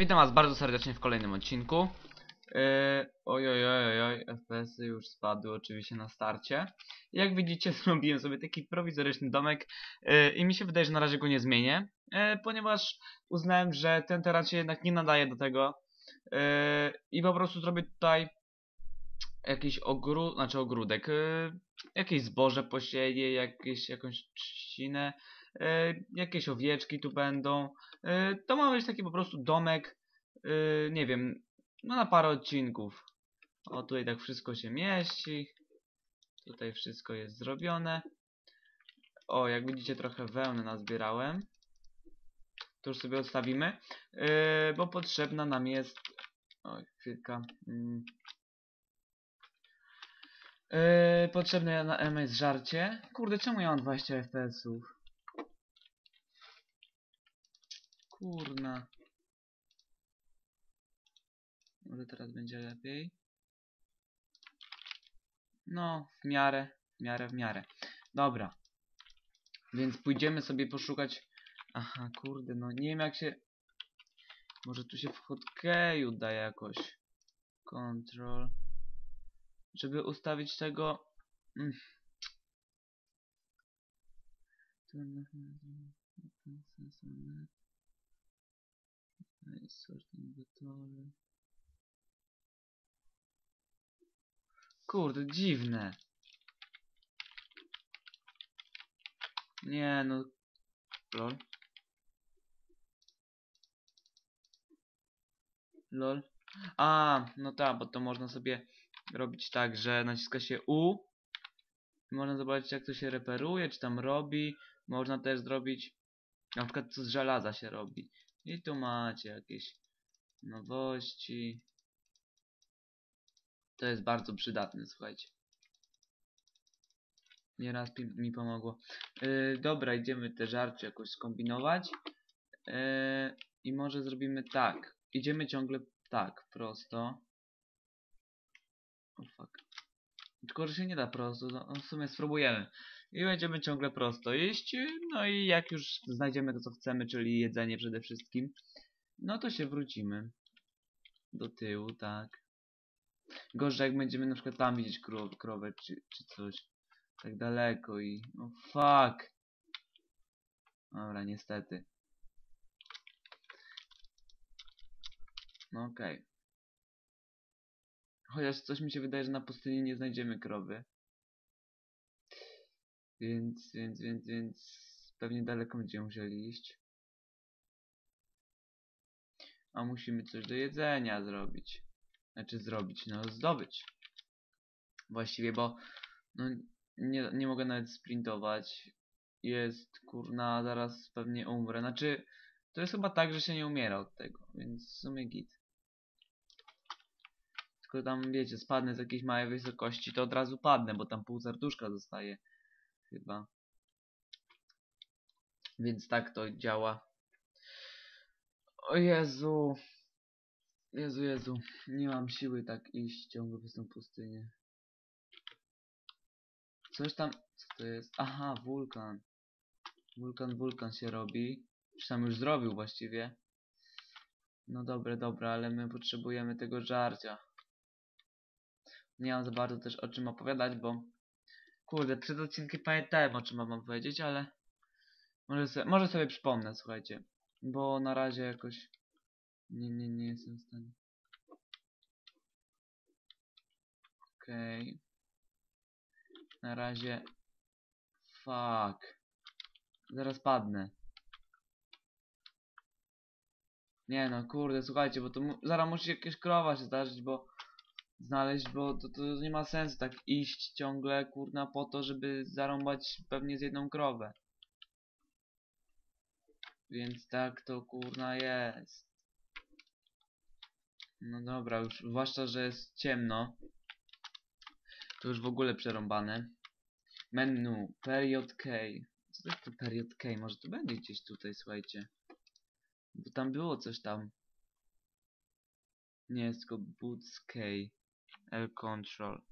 Witam was bardzo serdecznie w kolejnym odcinku. Yy, oj, oj, oj, FPS-y już spadły oczywiście na starcie. Jak widzicie, zrobiłem sobie taki prowizoryczny domek yy, i mi się wydaje, że na razie go nie zmienię, yy, ponieważ uznałem, że ten teren się jednak nie nadaje do tego yy, i po prostu zrobię tutaj jakiś ogród, znaczy ogródek, yy, jakieś zboże posieję, jakieś, jakąś trzcinę, yy, jakieś owieczki tu będą. Yy, to ma być taki po prostu domek, yy, nie wiem, no na parę odcinków. O, tutaj tak wszystko się mieści. Tutaj wszystko jest zrobione. O, jak widzicie trochę wełny nazbierałem. To już sobie odstawimy, yy, bo potrzebna nam jest... Oj, chwilka. Yy, potrzebne na M jest żarcie. Kurde, czemu ja mam 20 FPS-ów? Kurna. Może teraz będzie lepiej. No, w miarę, w miarę, w miarę. Dobra. Więc pójdziemy sobie poszukać... Aha, kurde, no nie wiem jak się... Może tu się w hotkeyu da jakoś. Control. Żeby ustawić tego... Mm. Kurde, dziwne. Nie no. Lol. Lol. A, no tak, bo to można sobie robić tak, że naciska się U. Można zobaczyć jak to się reperuje, czy tam robi. Można też zrobić, na przykład co z żelaza się robi. I tu macie jakieś nowości. To jest bardzo przydatne, słuchajcie. Nieraz mi, pomogło. Yy, dobra, idziemy te żarcie jakoś skombinować. Yy, I może zrobimy tak. Idziemy ciągle tak, prosto. O fuck. Tylko, że się nie da prosto, no w sumie spróbujemy. I będziemy ciągle prosto iść. No i jak już znajdziemy to, co chcemy, czyli jedzenie przede wszystkim, no to się wrócimy. Do tyłu, tak. Gorzej jak będziemy na przykład tam widzieć krow, krowę czy, czy coś. Tak daleko i... No fuck! Dobra, niestety. No okej. Chociaż coś mi się wydaje, że na pustyni nie znajdziemy krowy. Więc, więc, więc, więc... Pewnie daleko będziemy musieli iść. A musimy coś do jedzenia zrobić. Znaczy zrobić, no zdobyć. Właściwie, bo no, nie, nie mogę nawet sprintować. Jest, kurna, zaraz pewnie umrę. Znaczy, to jest chyba tak, że się nie umiera od tego, więc w sumie git. Tylko tam, wiecie, spadnę z jakiejś małej wysokości, to od razu padnę, bo tam pół serduszka zostaje. Chyba. Więc tak to działa. O Jezu. Jezu, Jezu. Nie mam siły tak iść ciągle przez tą pustynię. Coś tam... Co to jest? Aha, wulkan. Wulkan, wulkan się robi. Czy tam już zrobił właściwie. No dobre, dobra, ale my potrzebujemy tego żarcia. Nie mam za bardzo też o czym opowiadać, bo... Kurde, przed odcinkiem pamiętałem o czym mam powiedzieć, ale... Może sobie, może sobie przypomnę, słuchajcie. Bo na razie jakoś... Nie, nie, nie jestem w stanie. Okej. Okay. Na razie... Fuck. Zaraz padnę. Nie no, kurde, słuchajcie, bo to mu zaraz musi jakieś krowa się zdarzyć, bo znaleźć, bo to, to nie ma sensu tak iść ciągle, kurna, po to, żeby zarąbać pewnie z jedną krowę. Więc tak to kurna jest. No dobra, już zwłaszcza, że jest ciemno. To już w ogóle przerąbane. Menu, period K. Co to jest to period K? Może to będzie gdzieś tutaj, słuchajcie. Bo tam było coś tam. Nie, jest tylko boots K. L control.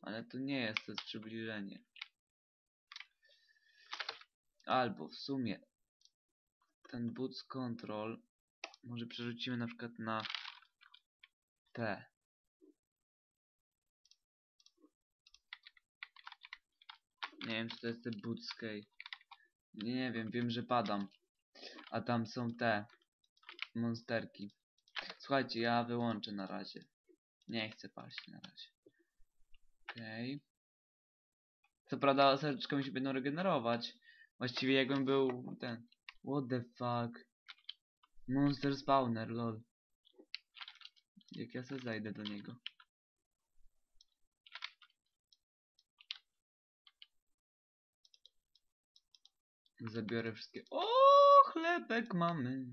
Ale to nie jest, to przybliżenie. Albo w sumie ten boots control może przerzucimy na przykład na T. Nie wiem, czy to jest ten. Nie, nie wiem, wiem, że padam. A tam są te monsterki. Słuchajcie, ja wyłączę na razie. Nie chcę paść na razie. Okej. Co prawda serduszka mi się będą regenerować. Właściwie jakbym był ten... What the fuck? Monster spawner, lol. Jak ja sobie zajdę do niego. Zabiorę wszystkie... O, chlebek mamy.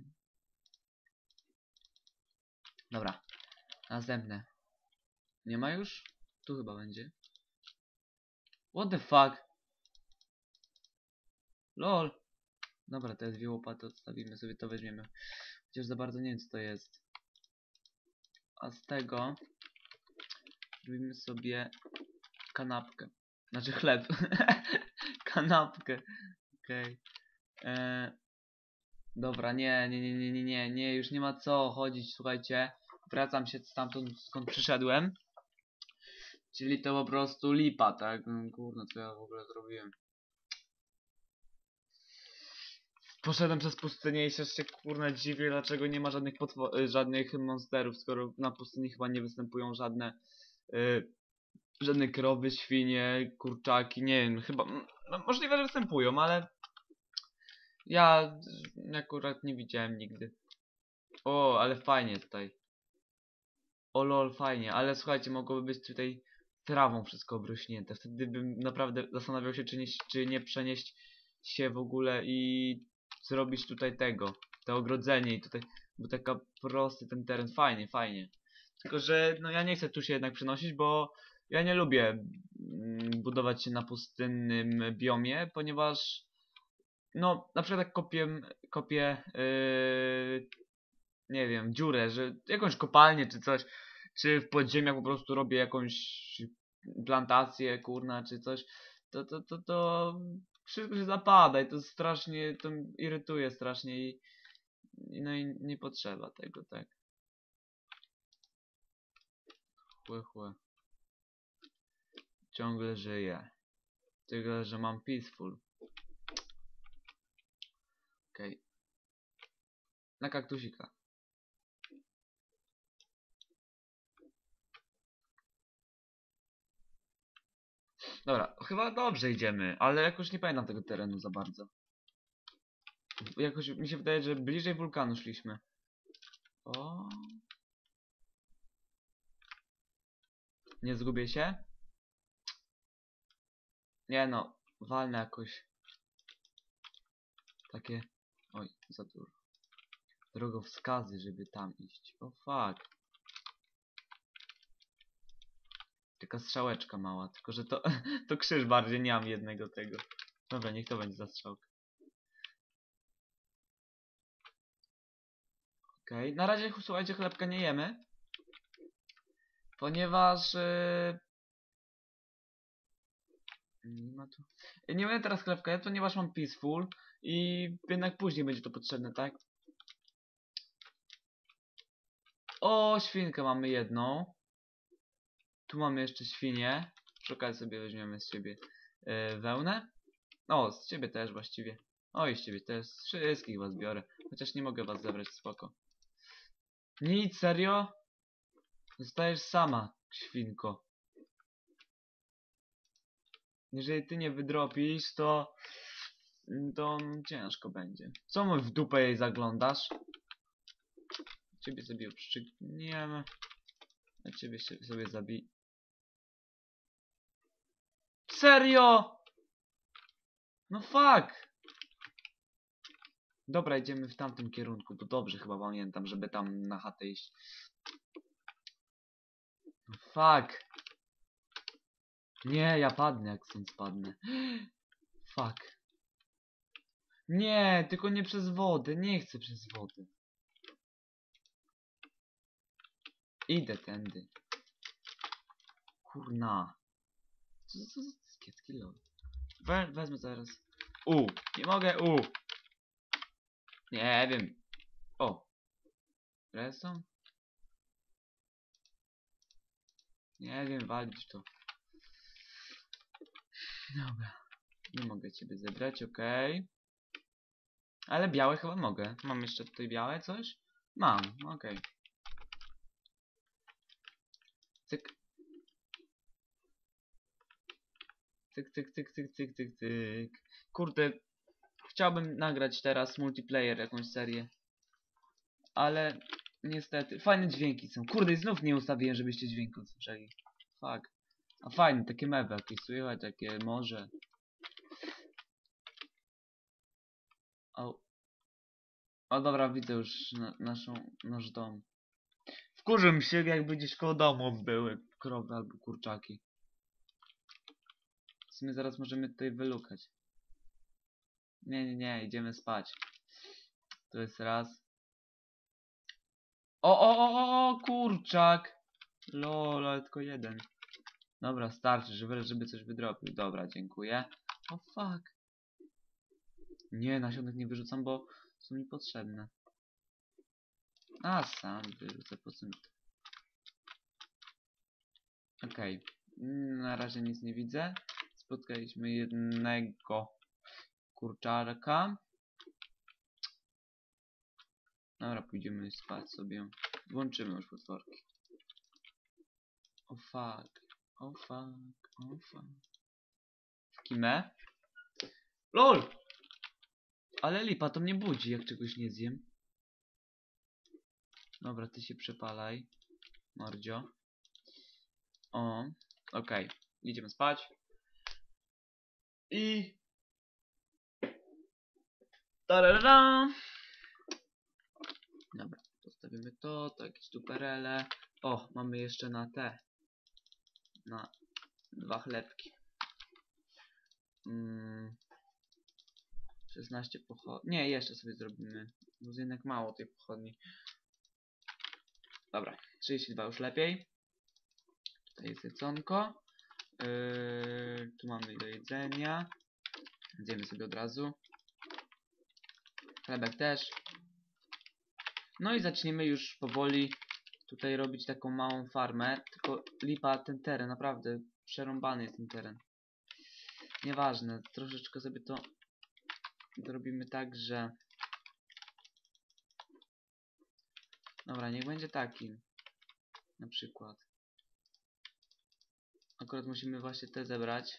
Dobra. Następne. Nie ma już? Tu chyba będzie. What the fuck? LOL. Dobra, te dwie łopaty odstawimy sobie, to weźmiemy. Chociaż za bardzo nie wiem co to jest. A z tego zrobimy sobie kanapkę. Znaczy chleb. kanapkę. Okej. Okay. Dobra, nie, nie, nie, nie, nie, nie, nie, już nie ma co chodzić, słuchajcie. Wracam się stamtąd, skąd przyszedłem. Czyli to po prostu lipa, tak? No, Kurno, co ja w ogóle zrobiłem. Poszedłem przez pustynię i się jeszcze kurna dziwię, dlaczego nie ma żadnych potwo- żadnych monsterów, skoro na pustyni chyba nie występują żadne y, żadne krowy, świnie, kurczaki, nie wiem, chyba no, możliwe, że występują, ale ja akurat nie widziałem nigdy. O, ale fajnie tutaj. O lol, fajnie, ale słuchajcie, mogłoby być tutaj trawą wszystko obrośnięte. Wtedy bym naprawdę zastanawiał się, czy nie, czy nie przenieść się w ogóle i zrobić tutaj tego, to ogrodzenie i tutaj, bo taka prosty ten teren, fajnie, fajnie. Tylko, że no ja nie chcę tu się jednak przenosić, bo ja nie lubię mm, budować się na pustynnym biomie, ponieważ no, na przykład jak kopię, kopię yy, nie wiem, dziurę, że jakąś kopalnię czy coś, czy w podziemiach po prostu robię jakąś plantację, kurna, czy coś, to, to, to, to wszystko się zapada i to strasznie, to irytuje strasznie i, i no i nie potrzeba tego, tak. Chłe, chłe. Ciągle żyję. Tyle, że mam peaceful. Okej. Okay. Na kaktusika. Dobra, chyba dobrze idziemy, ale jakoś nie pamiętam tego terenu za bardzo. Jakoś mi się wydaje, że bliżej wulkanu szliśmy. O. Nie zgubię się? Nie no, walnę jakoś. Takie... Oj, za dużo. Drogowskazy, żeby tam iść. O fuck. Taka strzałeczka mała, tylko że to, to krzyż bardziej, nie mam jednego tego. Dobra, niech to będzie zastrzałka. Okej, okay. na razie słuchajcie, chlebka nie jemy. Ponieważ... Yy... Nie ma tu... Nie będę teraz chlebka jadł, ponieważ mam peaceful i jednak później będzie to potrzebne, tak? O, świnkę mamy jedną. Tu mamy jeszcze świnię. Przy okazji sobie weźmiemy z siebie yy, wełnę. O, z ciebie też właściwie. O, i z ciebie też. Wszystkich was biorę. Chociaż nie mogę was zabrać, spoko. Nic, serio? Zostajesz sama, świnko. Jeżeli ty nie wydropisz, to... To ciężko będzie. Co mu w dupę jej zaglądasz? Ciebie sobie uprzykniemy. A ciebie sobie zabij. Serio? No fuck! Dobra, idziemy w tamtym kierunku, bo dobrze chyba pamiętam, żeby tam na chatę iść. No fuck! Nie, ja padnę jak stąd spadnę. Fuck. Nie, tylko nie przez wodę, nie chcę przez wodę. Idę tędy. Kurna. Co to za skietki lol? We, wezmę zaraz. U, nie mogę, u. Nie wiem. O. Redstone? Nie wiem, walić to. Dobra. Nie mogę ciebie zebrać, okej. Ale białe chyba mogę. Mam jeszcze tutaj białe coś? Mam, okej. Cyk. Cyk, cyk, cyk, cyk, cyk, cyk, cyk. Kurde, chciałbym nagrać teraz multiplayer, jakąś serię. Ale niestety, fajne dźwięki są. Kurde, i znów nie ustawiłem, żebyście dźwięku słyszeli. Fuck. A fajne, takie mewy jakieś słychać, takie morze. O. O dobra, widzę już na, naszą, nasz dom. Wkurzę się, jakby gdzieś koło domu były krowy albo kurczaki. W sumie zaraz możemy tutaj wylukać. Nie, nie, nie, idziemy spać. To jest raz. O, o, o, o, kurczak! Lol, ale tylko jeden. Dobra, starczy, żeby, żeby coś wydropił. Dobra, dziękuję. O, fuck. Nie, nasionek nie wyrzucam, bo są mi potrzebne. A, sam wyrzucę, po to? Okej. Mm, Na razie nic nie widzę. Spotkaliśmy jednego kurczarka. Dobra, pójdziemy spać sobie. Włączymy już potworki. O fuck. O fuck. O fuck. W kimę? LOL! Ale lipa to mnie budzi, jak czegoś nie zjem. Dobra, ty się przepalaj. Mordzio. O, okej. Idziemy spać. I... Tarara! Dobra, postawimy to, to jakieś tu perele. O, mamy jeszcze na te. Na dwa chlebki. Mm. 16 pochodni. Nie, jeszcze sobie zrobimy. Bo jest jednak mało tej pochodni. Dobra, 32 już lepiej. Tutaj jest jedzonko. Yy, tu mamy do jedzenia. Zjemy sobie od razu. Chlebek też. No i zaczniemy już powoli tutaj robić taką małą farmę. Tylko lipa ten teren, naprawdę przerąbany jest ten teren. Nieważne, troszeczkę sobie to zrobimy tak, że... Dobra, niech będzie taki. Na przykład. Akurat musimy właśnie te zebrać.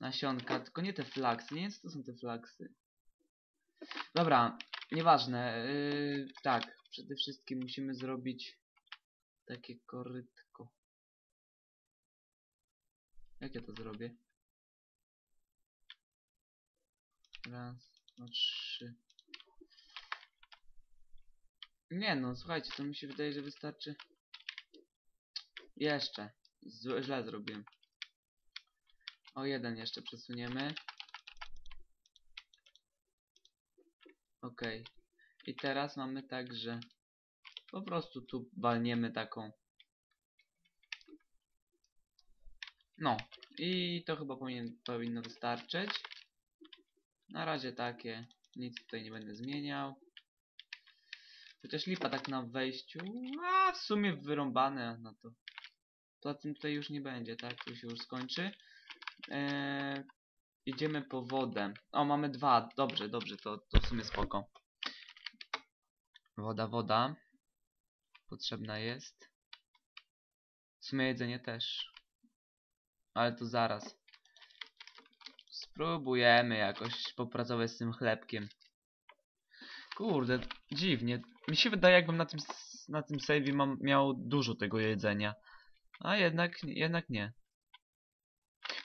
Nasionka, tylko nie te flaksy. Nie wiem co to są te flaksy. Dobra, nieważne. Yy, tak, przede wszystkim musimy zrobić takie korytko. Jak ja to zrobię? Raz, dwa, trzy. Nie no, słuchajcie, to mi się wydaje, że wystarczy. Jeszcze. Źle zrobiłem. O jeden jeszcze przesuniemy. Okej. I teraz mamy tak, że po prostu tu walniemy taką. No. I to chyba powinien, powinno wystarczyć. Na razie takie. Nic tutaj nie będę zmieniał. Chociaż lipa tak na wejściu. A w sumie wyrąbane na to. To tym tutaj już nie będzie, tak? To się już skończy. Eee, idziemy po wodę. O, mamy dwa. Dobrze, dobrze, to, to w sumie spoko. Woda, woda. Potrzebna jest. W sumie jedzenie też. Ale to zaraz. Spróbujemy jakoś popracować z tym chlebkiem. Kurde, dziwnie. Mi się wydaje, jakbym na tym, na tym save'ie mam, miał dużo tego jedzenia. A jednak, jednak nie.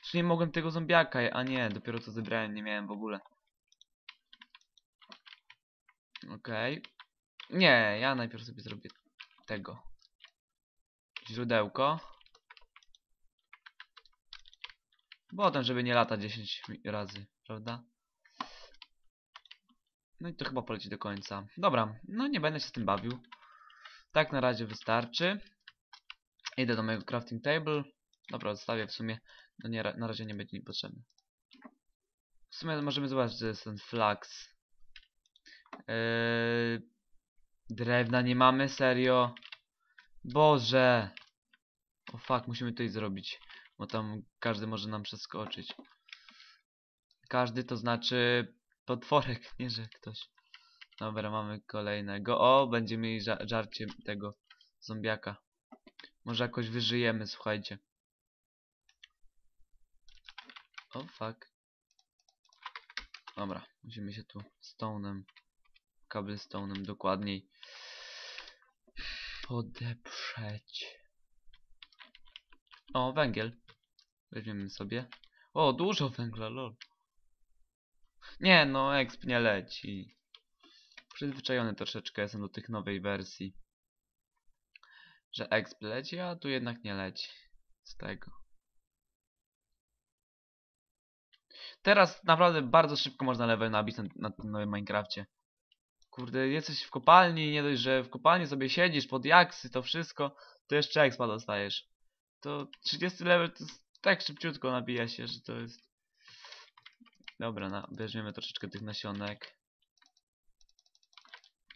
W sumie mogłem tego zombiaka, a nie, dopiero co zebrałem, nie miałem w ogóle. Okej. Nie, ja najpierw sobie zrobię tego. Źródełko. Potem, żeby nie latać 10 mi- razy, prawda? No i to chyba poleci do końca. Dobra, no nie będę się z tym bawił. Tak na razie wystarczy. Idę do mojego crafting table. Dobra, zostawię w sumie. No nie, na razie nie będzie mi potrzebny. W sumie możemy zobaczyć, że jest ten flax. Yy, drewna nie mamy, serio. Boże. O fuck, musimy tutaj zrobić. Bo tam każdy może nam przeskoczyć. Każdy to znaczy potworek, nie że ktoś. Dobra, mamy kolejnego. O, będziemy mieli ża żarcie tego zombiaka. Może jakoś wyżyjemy, słuchajcie. O fuck. Dobra, musimy się tu stone'em, cobblestone'em dokładniej podeprzeć. O, węgiel. Weźmiemy sobie. O, dużo węgla, lol. Nie, no, exp nie leci. Przyzwyczajony troszeczkę jestem do tych nowej wersji. Że exp leci, a tu jednak nie leci. Z tego. Teraz naprawdę bardzo szybko można level nabić na, na tym nowym Minecrafcie. Kurde, jesteś w kopalni, nie dość, że w kopalni sobie siedzisz pod jaksy, to wszystko, to jeszcze expa dostajesz. To 30 level to jest tak szybciutko nabija się, że to jest... Dobra, na, weźmiemy troszeczkę tych nasionek.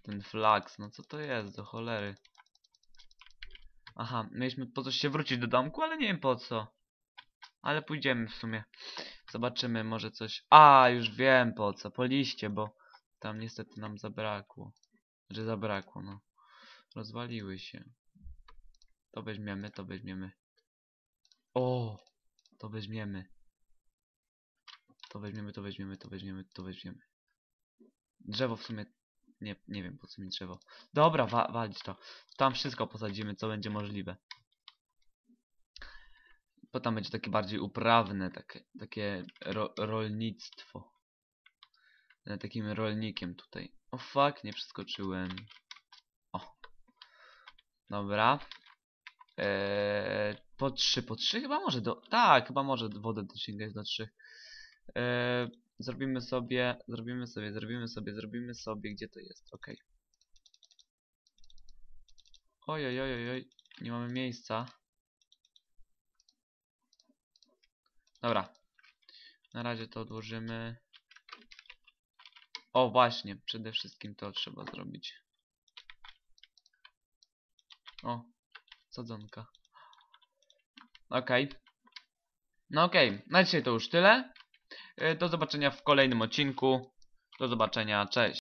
Ten flax, no co to jest, do cholery. Aha, mieliśmy po coś się wrócić do domku, ale nie wiem po co. Ale pójdziemy w sumie. Zobaczymy, może coś... A, już wiem po co, po liście, bo tam niestety nam zabrakło. Że zabrakło, no. Rozwaliły się. To weźmiemy, to weźmiemy. O, to weźmiemy. To weźmiemy, to weźmiemy, to weźmiemy, to weźmiemy. Drzewo w sumie... Nie, nie wiem po co mi drzewo. Dobra, wa walić to. Tam wszystko posadzimy, co będzie możliwe. Bo tam będzie takie bardziej uprawne, takie, takie ro rolnictwo. Będę takim rolnikiem tutaj. O fuck, nie przeskoczyłem. O. Dobra. Eee, po trzy, po trzy chyba może do... Tak, chyba może wodę dosięgać do trzy. Eee, zrobimy sobie, zrobimy sobie, zrobimy sobie, zrobimy sobie, gdzie to jest. Oj, oj, oj, oj, oj, nie mamy miejsca. Dobra. Na razie to odłożymy. O, właśnie, przede wszystkim to trzeba zrobić. O, sadzonka. Okej. No okej, na dzisiaj to już tyle. Y, Do zobaczenia w kolejnym odcinku. Do zobaczenia, cześć.